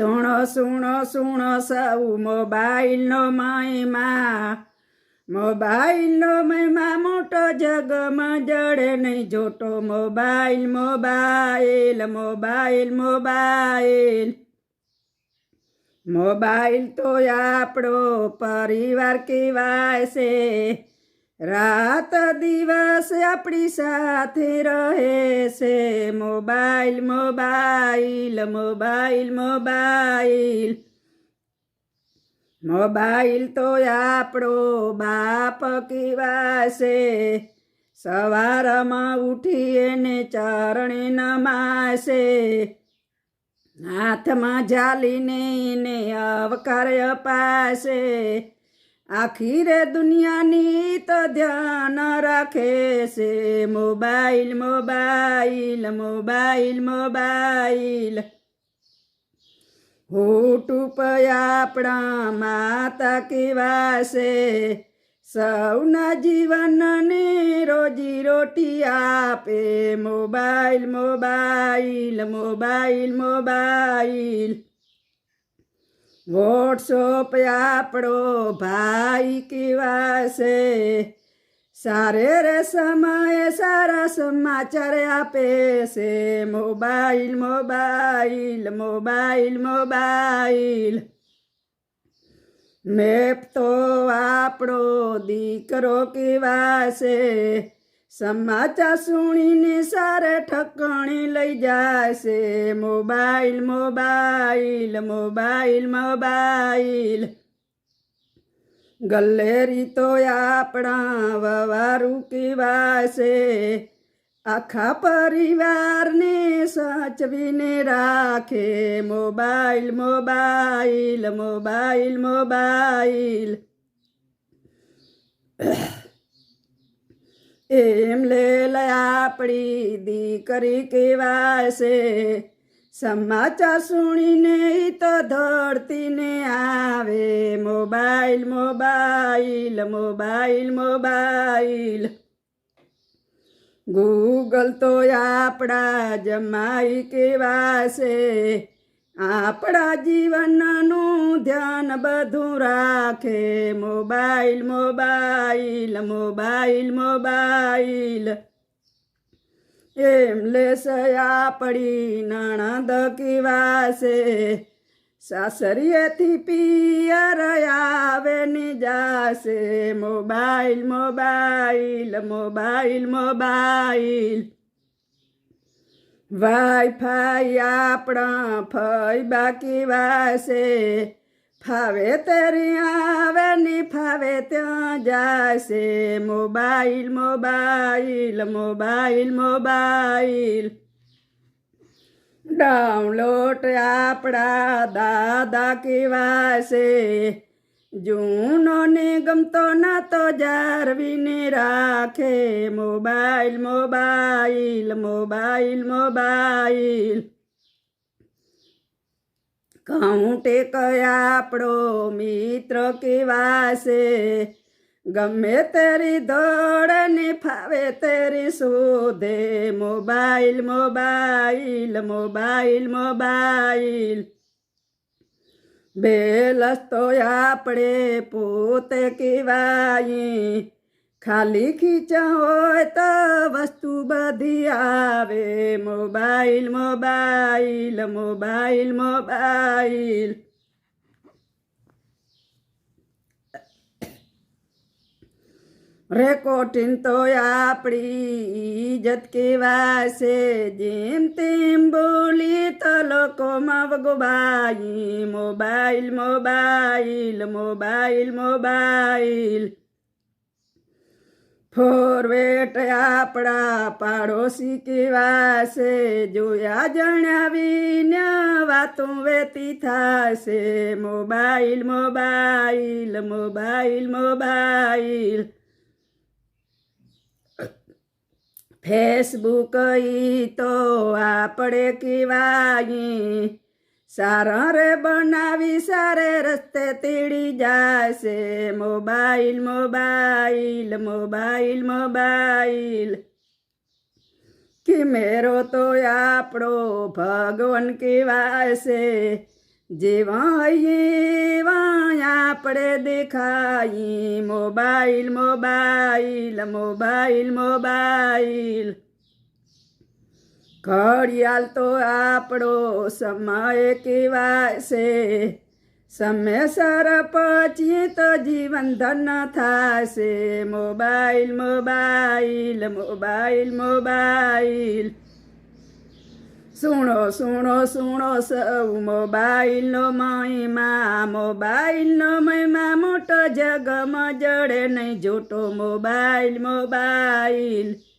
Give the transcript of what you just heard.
સુણો સુણો સુણો સૌ મોબાઈલનો મહિમા. મોબાઈલનો મહિમા મોટો જગમાં જડે નહીં જોટો mobile mobile mobile mobile. Mobile તો આપણો પરિવાર કહેવાય છે. રાત દિવસ આપણી સાથે રહે છે. Mobile mobile mobile mobile. Mobile તો આપણો બાપ કીવાશે સવારમાં ઉઠી એને ચરણે નમાશે હાથમાં ઝાલીને એને અવકાર અપાશે આખી રે દુનિયાની તો ધ્યાન રાખે છે. Mobile mobile mobile mobile. હોટું આપણા માતા કેવાશે સૌના જીવનને રોજી રોટી આપે. Mobile mobile mobile mobile. WhatsApp આપણો ભાઈ કેવાશે સારે રે સમયે સારા સમાચાર આપે છે. Mobile mobile mobile mobile. Map તો આપણો દીકરો કેવાશે સમાચાર સુણીને સારે ઠકણે લઈ જશે. Mobile mobile mobile mobile. Gallery તો આપણા વવારું કીવાશે આખા પરિવારને સાચવીને રાખે. Mobile mobile mobile mobile. એમ લે આપણી દીકરી કહેવાશે. સમાચાર સુણીને તો ધરતીને આવે. Mobile mobile mobile mobile. Google તો આપણા જમાઈ કેવાશે આપણા જીવનનું ધ્યાન બધું રાખે. Mobile mobile mobile mobile. એમ લેશે આપણી નણંદ કેવાશે સાસરીએથી પિયર આવે ને જાશે. Mobile mobile mobile mobile. Wifi આપણા ફઈ બાકી વાસે. ફાવે તેરી આવે ની ફાવે ત્યાં જાશે. Mobile mobile mobile mobile. Download આપણા દાદા કેવાશે જૂનો ને ગમતો ના તો જારવીને રાખે મોબાઈલ મોબાઈલ મોબાઈલ મોબાઈલ. કાઉન્ટે કયા આપણો મિત્ર કેવાશે? ગમે તેરી દોડ ને ફાવે તેરી શોધે. Mobile mobile mobile mobile. બેલસ તો આપણે પોતે કહેવાય. ખાલી ખીચા હોય તો વસ્તુ બધી આવે. Mobile mobile mobile mobile. Recording તો આપણી ઇજ્જત કેવાશે. જેમ તેમ બોલી તો લોકોમાં વગોબાઈ. Mobile mobile mobile mobile. Forward આપણા પાડોશી કેવાશે. જોયા જણાવીને વાતો વેતી થશે. Mobile mobile mobile mobile. Facebook ઈ તો આપણે કીવાઈ સારા રે બનાવી, સારે રસ્તે તીડી જાશે. Mobile mobile mobile mobile. Camera તો આપણો ભગવાન કહેવાશે. જેવા હૈયે વાં આપણે દેખાઈ મોબાઈલ મોબાઈલ મોબાઈલ મોબાઈલ. ઘડિયાળ તો આપણો સમય કેવાય છે. સમયસર પછી તો જીવન ધન થશે મોબાઈલ મોબાઈલ મોબાઈલ મોબાઈલ. સુણો સુણો સુણો સૌ મોબાઈલનો મહિમા મોબાઈલનો મહિમા, મોટો જગમાં જડે નહીં જોટો મોબાઈલ મોબાઈલ.